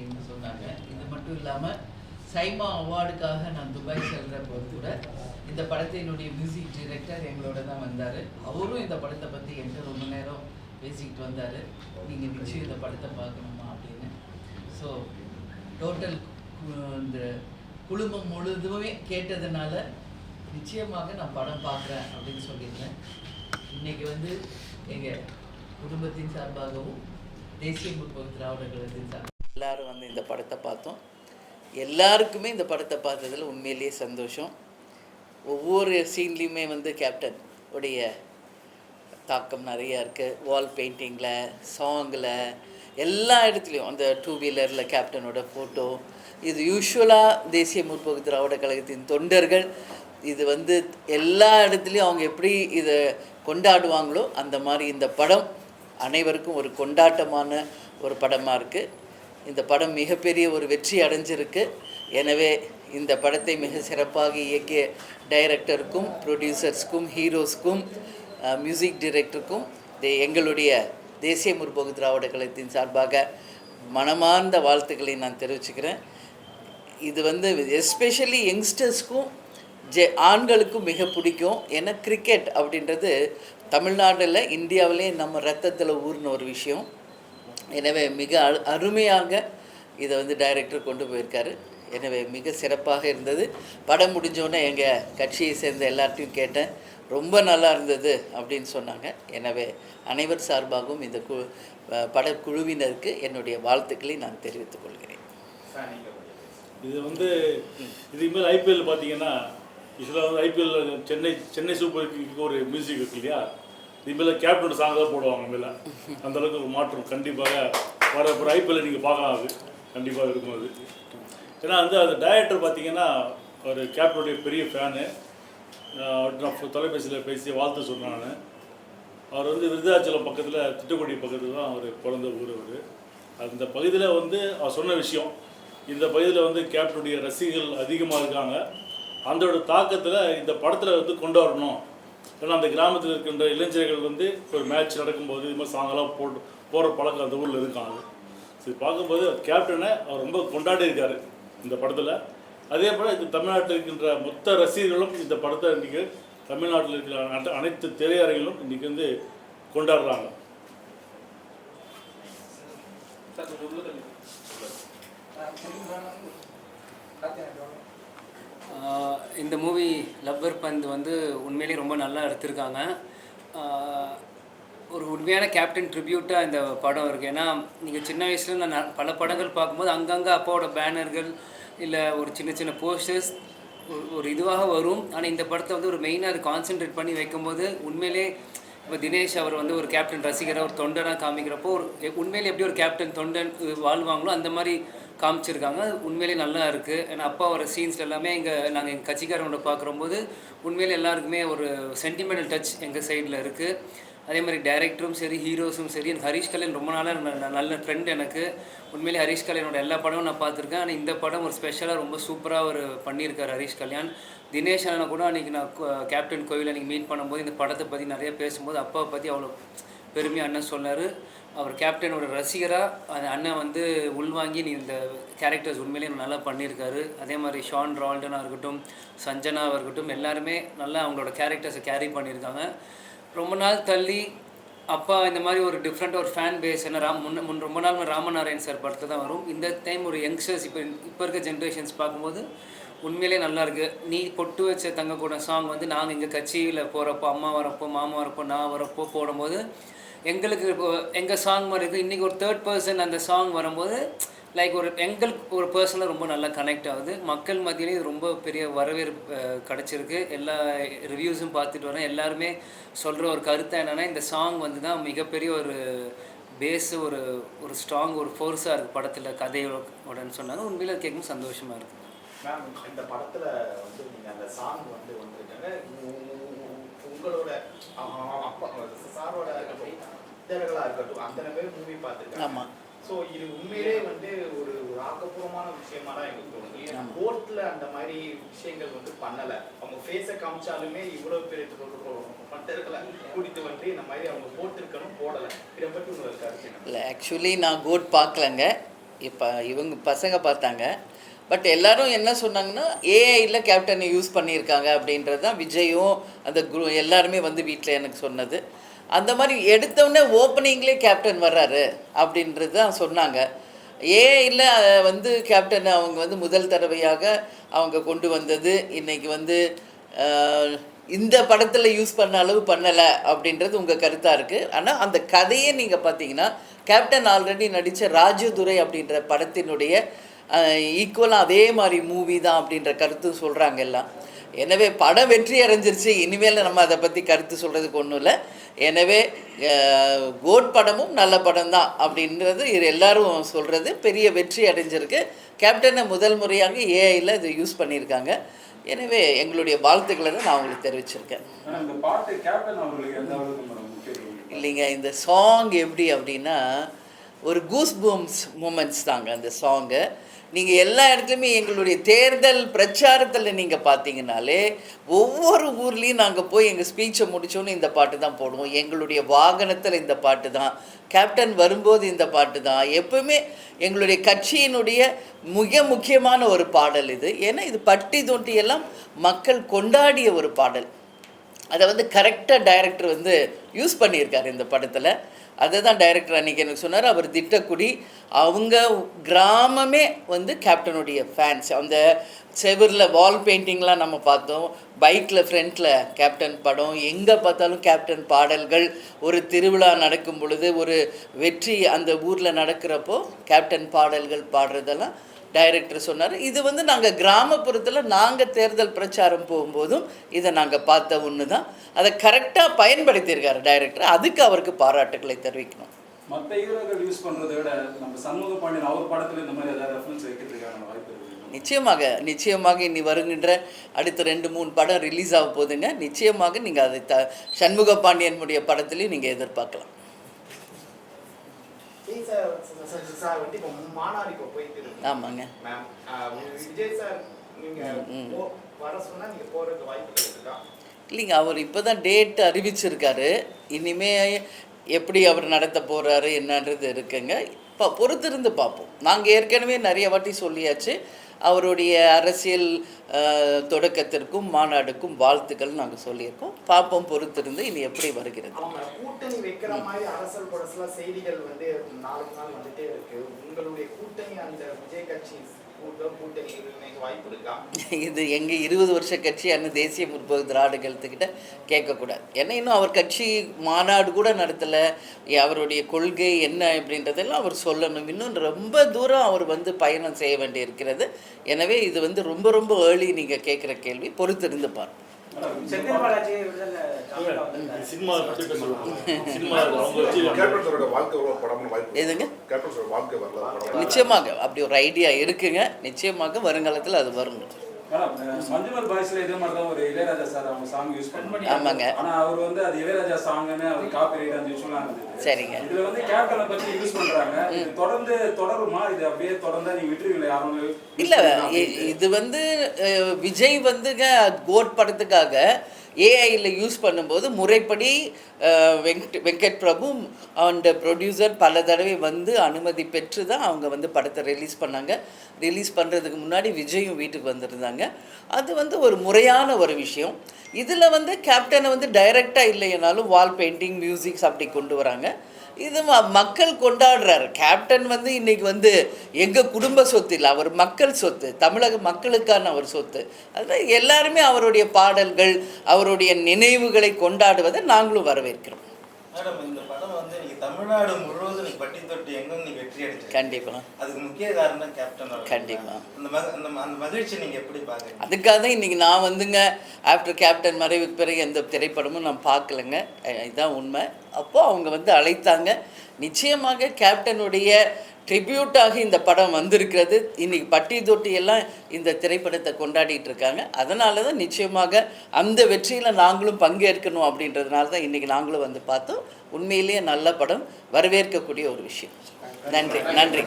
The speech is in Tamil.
அப்படின்னு சொன்னாங்க. இது மட்டும் இல்லாமல் சைமா அவார்டுக்காக நான் துபாய் செல்கிறப்போ கூட இந்த படத்தினுடைய மியூசிக் டிரெக்டர் எங்களோட தான் வந்தார். அவரும் இந்த படத்தை பற்றி என்கிட்ட ரொம்ப நேரம் பேசிக்கிட்டு வந்தார். நீங்கள் நிச்சயம் இந்த படத்தை பார்க்கணுமா அப்படின்னு. ஸோ டோட்டல் இந்த குழுமம் முழுதுமே கேட்டதுனால நிச்சயமாக நான் படம் பார்க்குறேன் அப்படின்னு சொல்லியிருந்தேன். இன்னைக்கு வந்து எங்கள் குடும்பத்தின் சார்பாகவும் தேசிய முற்போக்கு திராவிடர் கழகத்தின் சார்பாக எல்லாரும் வந்து இந்த படத்தை பார்த்தோம். எல்லாருக்குமே இந்த படத்தை பார்த்ததில் உண்மையிலேயே சந்தோஷம். ஒவ்வொரு சீன்லேயுமே வந்து கேப்டன் உடைய தாக்கம் நிறையா இருக்குது வால் பெயிண்டிங்கில் சாங்கில் எல்லா இடத்துலையும். அந்த டூ வீலரில் கேப்டனோட ஃபோட்டோ இது யூஸ்வலாக தேசிய முற்போக்கு திராவிட கழகத்தின் தொண்டர்கள். இது வந்து எல்லா இடத்துலையும் அவங்க எப்படி இதை கொண்டாடுவாங்களோ அந்த மாதிரி இந்த படம் அனைவருக்கும் ஒரு கொண்டாட்டமான ஒரு படமாக இருக்குது இந்த படம் மிகப்பெரிய ஒரு வெற்றி அடைஞ்சிருக்கு. எனவே இந்த படத்தை மிக சிறப்பாக இயக்கிய டைரக்டருக்கும் ப்ரொடியூசர்ஸ்க்கும் ஹீரோஸ்க்கும் மியூசிக் டிரெக்டருக்கும் எங்களுடைய தேசிய முற்போக்கு திராவிட கழகத்தின் சார்பாக மனமார்ந்த வாழ்த்துக்களை நான் தெரிவிச்சுக்கிறேன். இது வந்து எஸ்பெஷலி யங்ஸ்டர்ஸ்க்கும் ஜெ ஆண்களுக்கும் மிக பிடிக்கும். ஏன்னா கிரிக்கெட் அப்படின்றது தமிழ்நாட்டில் இந்தியாவிலே நம்ம ரத்தத்தில் ஊறின ஒரு விஷயம். எனவே மிக அரு அருமையாக இதை வந்து டைரக்டர் கொண்டு போயிருக்காரு. எனவே மிக சிறப்பாக இருந்தது. படம் முடிஞ்சோடனே எங்கள் கட்சியை சேர்ந்த எல்லார்ட்டையும் கேட்டேன். ரொம்ப நல்லா இருந்தது அப்படின்னு சொன்னாங்க. எனவே அனைவர் சார்பாகவும் இந்த கு படக்குழுவினருக்கு என்னுடைய வாழ்த்துக்களை நான் தெரிவித்துக் கொள்கிறேன். இது வந்து இதுக்கு ஐபிஎல் பார்த்தீங்கன்னா இதில் வந்து ஐபிஎல் சென்னை சென்னை சூப்பர் கிங்க்கு ஒரு மியூசிக் இருக்கு இல்லையா? இதுமாரி கேப்டன் சாங் தான் போடுவாங்க மேலே அந்த அளவுக்கு ஒரு மாற்றம் கண்டிப்பாக வர ஒரு ஐபிஎல் நீங்கள் பார்க்கலாம் அது. கண்டிப்பாக இருக்கும் அது. ஏன்னா வந்து அந்த டைரக்டர் பார்த்தீங்கன்னா ஒரு கேப்டனுடைய பெரிய ஃபேனு நான் தொலைபேசியில் பேசி வாழ்த்து சொன்னான் அவர் வந்து விருதாச்சலம் பக்கத்தில் திட்டுக்குடி பக்கத்தில் தான் அவர் பிறந்த ஊர் அவர். அந்த பகுதியில் வந்து அவர் சொன்ன விஷயம் இந்த பகுதியில் வந்து கேப்டனுடைய ரசிகர்கள் அதிகமாக இருக்காங்க. அதோட தாக்கத்தில் இந்த படத்தில் வந்து கொண்டு வரணும். ஏன்னா அந்த கிராமத்தில் இருக்கின்ற இளைஞர்கள் வந்து ஒரு மேட்ச் நடக்கும்போது இது மாதிரி சாங்கெல்லாம் போட்டு போகிற பழக்கம் அந்த ஊரில் இருக்காங்க சரி பார்க்கும்போது கேப்டனை அவர் ரொம்ப கொண்டாடி இருக்காரு இந்த படத்தில். அதே போல் இது தமிழ்நாட்டில் இருக்கின்ற மொத்த ரசிகர்களும் இந்த படத்தை இன்றைக்கி தமிழ்நாட்டில் இருக்கிற அன- அனைத்து திரையரங்கிலும் இன்றைக்கி வந்து கொண்டாடுறாங்க. ஆஹ் இந்த மூவி லவ்வர் பந்த் வந்து உண்மையிலேயே ரொம்ப நல்லா எடுத்திருக்காங்க. ஒரு உண்மையான கேப்டன் ட்ரிபியூட்டாக இந்த படம் இருக்குது ஏன்னா நீங்கள் சின்ன வயசில் நான் பல படங்கள் பார்க்கும்போது அங்கங்கே அப்பாவோட பேனர்கள் இல்லை ஒரு சின்ன சின்ன போஸ்டர்ஸ் ஒரு இதுவாக வரும். ஆனால் இந்த படத்தை வந்து ஒரு மெயினாக அது கான்சென்ட்ரேட் பண்ணி வைக்கும்போது உண்மையிலே இப்போ தினேஷ் அவர் வந்து ஒரு கேப்டன் ரசிகராக ஒரு தொண்டனாக காமிக்கிறப்போ ஒரு உண்மையிலே எப்படி ஒரு கேப்டன் தொண்டன் வாழ்வாங்களோ அந்த மாதிரி காமிச்சிருக்காங்க. உண்மையிலே நல்லா இருக்குது ஏன்னா அப்பா வர சீன்ஸ் எல்லாமே இங்கே நாங்கள் எங்கள் கட்சிக்காரங்களோட பார்க்குறம்போது உண்மையிலே எல்லாருக்குமே ஒரு சென்டிமெண்டல் டச் எங்கள் சைடில் இருக்குது அதே மாதிரி டைரக்டரும் சரி ஹீரோஸும் சரி எனக்கு ஹரிஷ் கல்யாண் ரொம்ப நாளாக நல்ல ஃப்ரெண்ட் எனக்கு. உண்மையிலே ஹரிஷ் கல்யாணோட எல்லா படமும் நான் பார்த்துருக்கேன் ஆனால் இந்த படம் ஒரு ஸ்பெஷலாக ரொம்ப சூப்பராக ஒரு பண்ணியிருக்கார் ஹரிஷ் கல்யாண். தினேஷ் அண்ணனை கூட அன்றைக்கி நான் கேப்டன் கோவில் அன்றைக்கி மீட் பண்ணும்போது இந்த படத்தை பற்றி நிறைய பேசும்போது அப்பாவை பற்றி அவ்வளோ பெருமையாக அண்ணன் சொன்னார். அவர் கேப்டனோட ரசிகராக அந்த அண்ணன் வந்து உள்வாங்கி நீ இந்த கேரக்டர்ஸ் உண்மையிலேயே நல்லா பண்ணியிருக்காரு. அதே மாதிரி ஷான் ரால்டனாக இருக்கட்டும் சஞ்சனாவாக இருக்கட்டும் எல்லாருமே நல்லா அவங்களோட கேரக்டர்ஸை கேரி பண்ணியிருக்காங்க. ரொம்ப நாள் தள்ளி அப்பா இந்த மாதிரி ஒரு டிஃப்ரெண்ட் ஒரு ஃபேன் பேஸ் என்ன ராம் முன்ன முன் ரொம்ப நாள் ராமநாராயண் சார் படத்தை தான் வரும். இந்த டைம் ஒரு யங்ஸ்டர்ஸ் இப்போ இப்போ இருக்க ஜென்ரேஷன்ஸ் பார்க்கும்போது உண்மையிலே நல்லாயிருக்கு நீ பொட்டு வச்ச தங்க கூட சாங் வந்து நாங்கள் எங்கள் கட்சியில் போகிறப்போ அம்மா வரப்போ மாமா வரப்போ நான் வரப்போ போடும்போது எங்களுக்கு இப்போது எங்கள் சாங் மாதிரி இருக்குது இன்றைக்கி ஒரு தேர்ட் பர்சன் அந்த சாங் வரும்போது லைக் ஒரு எங்களுக்கு ஒரு பர்சனில் ரொம்ப நல்லா கனெக்ட் ஆகுது. மக்கள் மத்தியிலே இது ரொம்ப பெரிய வரவேற்பு கிடச்சிருக்கு. எல்லா ரிவ்யூஸும் பார்த்துட்டு வரேன். எல்லாருமே சொல்கிற ஒரு கருத்து என்னென்னா இந்த சாங் வந்து தான் மிகப்பெரிய ஒரு பேஸு ஒரு ஒரு ஸ்ட்ராங் ஒரு ஃபோர்ஸாக இருக்குது படத்தில் கதையோடன்னு சொன்னாங்க உண்மையில் கேட்கும் சந்தோஷமாக இருக்குது மேம் இந்த படத்தில் வந்து நீங்கள் அந்த சாங் வந்து வந்துருக்காங்க. உங்களோட அப்பா சாரோட தேவைகளா இருக்கட்டும் அத்தனை பேர் மூவி பார்த்துருக்காங்க. ஆமா. ஸோ இது உண்மையிலே வந்து ஒரு ஒரு ஆக்கப்பூர்வமான விஷயமா தான் எனக்கு தோணுது. கோர்ட்ல அந்த மாதிரி விஷயங்கள் வந்து பண்ணல. அவங்க ஃபேஸை காமிச்சாலுமே இவ்வளவு பெரிய மற்றர்களை கூட்டிட்டு வந்து இந்த மாதிரி அவங்க போட்டிருக்கணும் போடல. இதை பற்றி உங்களுக்கு இல்லை ஆக்சுவலி நான் கோட் பார்க்கலங்க. இப்போ இவங்க பசங்க பார்த்தாங்க. பட் எல்லாரும் என்ன சொன்னாங்கன்னா ஏஐயில் கேப்டனை யூஸ் பண்ணியிருக்காங்க அப்படின்றது தான் விஜயும் அந்த குரு எல்லாருமே வந்து வீட்டில் எனக்கு சொன்னது. அந்த மாதிரி எடுத்தோடனே ஓப்பனிங்லேயே கேப்டன் வர்றாரு அப்படின்றது தான் சொன்னாங்க. ஏஐயில் வந்து கேப்டன் அவங்க வந்து முதல் தடவையாக அவங்க கொண்டு வந்தது. இன்றைக்கி வந்து இந்த படத்தில் யூஸ் பண்ண அளவு பண்ணலை அப்படின்றது உங்கள் கருத்தாக இருக்குது ஆனால் அந்த கதையை நீங்கள் பார்த்தீங்கன்னா கேப்டன் ஆல்ரெடி நடித்த ராஜதுரை அப்படின்ற படத்தினுடைய ஈக்குவலாக அதே மாதிரி மூவி தான் அப்படின்ற கருத்து சொல்கிறாங்க எல்லாம். எனவே படம் வெற்றி அடைஞ்சிருச்சு இனிமேல் நம்ம அதை பற்றி கருத்து சொல்கிறதுக்கு ஒன்றும் இல்லை. எனவே கோட் படமும் நல்ல படம் தான் அப்படின்றது இது எல்லாரும் சொல்கிறது பெரிய வெற்றி அடைஞ்சிருக்கு. கேப்டனை முதல் முறையாக ஏஐயில் இது யூஸ் பண்ணியிருக்காங்க. எனவே எங்களுடைய வாழ்த்துக்களை தான் நான் உங்களுக்கு தெரிவிச்சிருக்கேன். இல்லைங்க இந்த சாங் எப்படி அப்படின்னா ஒரு கூஸ் பூம்ஸ் மூமெண்ட்ஸ் தாங்க அந்த சாங்கு நீங்கள் எல்லா இடத்துலையுமே எங்களுடைய தேர்தல் பிரச்சாரத்தில் நீங்கள் பார்த்தீங்கனாலே ஒவ்வொரு ஊர்லேயும் நாங்கள் போய் எங்கள் ஸ்பீச்சை முடித்தோன்னு இந்த பாட்டு தான் போடுவோம். எங்களுடைய வாகனத்தில் இந்த பாட்டு தான். கேப்டன் வரும்போது இந்த பாட்டு தான். எப்பவுமே எங்களுடைய கட்சியினுடைய மிக முக்கியமான ஒரு பாடல் இது. ஏன்னா இது பட்டி தொட்டி எல்லாம் மக்கள் கொண்டாடிய ஒரு பாடல். அதை வந்து கரெக்டாக டைரக்டர் வந்து யூஸ் பண்ணியிருக்காரு இந்த படத்தில். அதை தான் டைரக்டர் அன்றைக்கி எனக்கு சொன்னார் அவர் திட்டக்குடி. அவங்க கிராமமே வந்து கேப்டனுடைய ஃபேன்ஸ் அந்த செவரில் வால் பெயிண்டிங்லாம் நம்ம பார்த்தோம். பைக்கில் ஃப்ரண்ட்டில் கேப்டன் படம். எங்கே பார்த்தாலும் கேப்டன் பாடல்கள். ஒரு திருவிழா நடக்கும் பொழுது ஒரு வெற்றி அந்த ஊரில் நடக்கிறப்போ கேப்டன் பாடல்கள் பாடுறதெல்லாம் டைரக்டர் சொன்னார். இது வந்து நாங்கள் கிராமப்புறத்தில் நாங்கள் தேர்தல் பிரச்சாரம் போகும்போதும் இதை நாங்கள் பார்த்த ஒன்று தான் அதை கரெக்டாக பயன்படுத்தியிருக்காரு டைரக்டர். அதுக்கு அவருக்கு பாராட்டுக்களை தெரிவிக்கணும். மற்ற ஹீரோக்கள் யூஸ் பண்றதை விட நம்ம சண்முக பாண்டியன் அவர் படத்துல இந்த மாதிரி ஏதாவது ரெஃபரன்ஸ் வைக்கிறதுக்கான வாய்ப்பு இருக்கு. நிச்சயமாக நிச்சயமாக இனி வருகின்ற அடுத்த ரெண்டு மூணு படம் ரிலீஸ் ஆக போகுதுங்க. நிச்சயமாக நீங்கள் அதை த சண்முக பாண்டியனுடைய படத்துலையும் நீங்கள் எதிர்பார்க்கலாம். இருக்கா இல்லைங்க அவர் இப்போ தான் டேட் அறிவிச்சிருக்காரு. இனிமே எப்படி அவர் நடத்த போகிறாரு என்னன்றது இருக்குங்க. இப்போ பொறுத்திருந்து பார்ப்போம். நாங்கள் ஏற்கனவே நிறைய வாட்டி சொல்லியாச்சு. அவருடைய அரசியல் தொடக்கத்திற்கும் மாநாடுக்கும் வாழ்த்துக்கள் நாங்கள் சொல்லியிருக்கோம். பார்ப்போம் பொறுத்திருந்து இனி எப்படி வருகிறது. கூட்டணி வைக்கிற மாதிரி அரசல் படசுல செய்திகள் வந்து நாளுக்கு நாள் வந்துட்டே இருக்கு. உங்களுடைய கூட்டணி அந்த விஜய் கட்சி இது எங்கள் இருபது வருஷ கட்சியான தேசிய முற்போக்கு திராவிட கழகத்துக்கிட்ட கேட்கக்கூடாது ஏன்னா இன்னும் அவர் கட்சி மாநாடு கூட நடத்தலை. அவருடைய கொள்கை என்ன அப்படின்றதெல்லாம் அவர் சொல்லணும். இன்னும் ரொம்ப தூரம் அவர் வந்து பயணம் செய்ய வேண்டி இருக்கிறது எனவே இது வந்து ரொம்ப ரொம்ப ஏர்லி நீங்கள் கேட்குற கேள்வி. பொறுத்திருந்து பார்ப்போம். நிச்சயமாக அப்படி ஒரு ஐடியா இருக்குங்க. நிச்சயமாக வருங்காலத்தில் அது வரும். மஞ்சுமல் பாய்ஸ்ல இதே மாதிரி தான் ஒரு இளையராஜா சார் அவங்க சாங் யூஸ் பண்ணி ஆமாங்க. ஆனா அவர் வந்து அது இளையராஜா சாங்னு அவர் காப்பி ரைட் அந்த இஷ்யூலாம் இருந்தது. சரிங்க. இதுல வந்து கேப்டனை பத்தி யூஸ் பண்றாங்க. இது தொடர்ந்து தொடருமா? இது அப்படியே தொடர்ந்தா நீங்க விட்டுருவீங்களா? யாரும் இல்லை? இது வந்து விஜய் வந்துங்க கோட் படத்துக்காக ஏஐயில் யூஸ் பண்ணும்போது முறைப்படி வெங்கட் வெங்கட் பிரபு அண்ட் ப்ரொடியூசர் பல தடவை வந்து அனுமதி பெற்று தான் அவங்க வந்து படத்தை ரிலீஸ் பண்ணாங்க. ரிலீஸ் பண்ணுறதுக்கு முன்னாடி விஜயும் வீட்டுக்கு வந்திருந்தாங்க. அது வந்து ஒரு முறையான ஒரு விஷயம். இதில் வந்து கேப்டனை வந்து டைரெக்டாக இல்லைனாலும் வால் பெயிண்டிங் மியூசிக்ஸ் அப்படி கொண்டு வராங்க. இது மக்கள் கொண்டாடுறாரு. கேப்டன் வந்து இன்னைக்கு வந்து எங்கள் குடும்ப சொத்து இல்லை அவர் மக்கள் சொத்து தமிழக மக்களுக்கான அவர் சொத்து. அதனால் எல்லாருமே அவருடைய பாடல்கள் அவருடைய நினைவுகளை கொண்டாடுவதை நாங்களும் வரவேற்கிறோம். தமிழ்நாடு முழுவதும் நீ பட்டி தொட்டி எங்கும் நீ வெற்றி அடிச்சிருக்க கண்டிப்பாக அதுக்கு முக்கிய காரணம் கேப்டன் அவர்கள் கண்டிப்பா. தான். அந்த அந்த மகிழ்ச்சி நீங்க எப்படி பாக்குறீங்க அதுக்காக தான் இன்றைக்கி நான் வந்துங்க ஆஃப்டர் கேப்டன் மறைவுக்கு பிறகு எந்த திரைப்படமும் நான் பார்க்கலங்க. இதுதான் உண்மை. அப்போது அவங்க வந்து அழைத்தாங்க. நிச்சயமாக கேப்டனுடைய ட்ரிபியூட்டாக இந்த படம் வந்திருக்கிறது. இன்னைக்கு பட்டி தொட்டி எல்லாம் இந்த திரைப்படத்தை கொண்டாடிட்டு இருக்காங்க. அதனால தான் நிச்சயமாக அந்த வெற்றியில் நாங்களும் பங்கேற்கணும் அப்படின்றதுனால தான் இன்றைக்கி நாங்களும் வந்து பார்த்தோம். உண்மையிலேயே நல்ல படம். வரவேற்கக்கூடிய ஒரு விஷயம். நன்றி. நன்றி.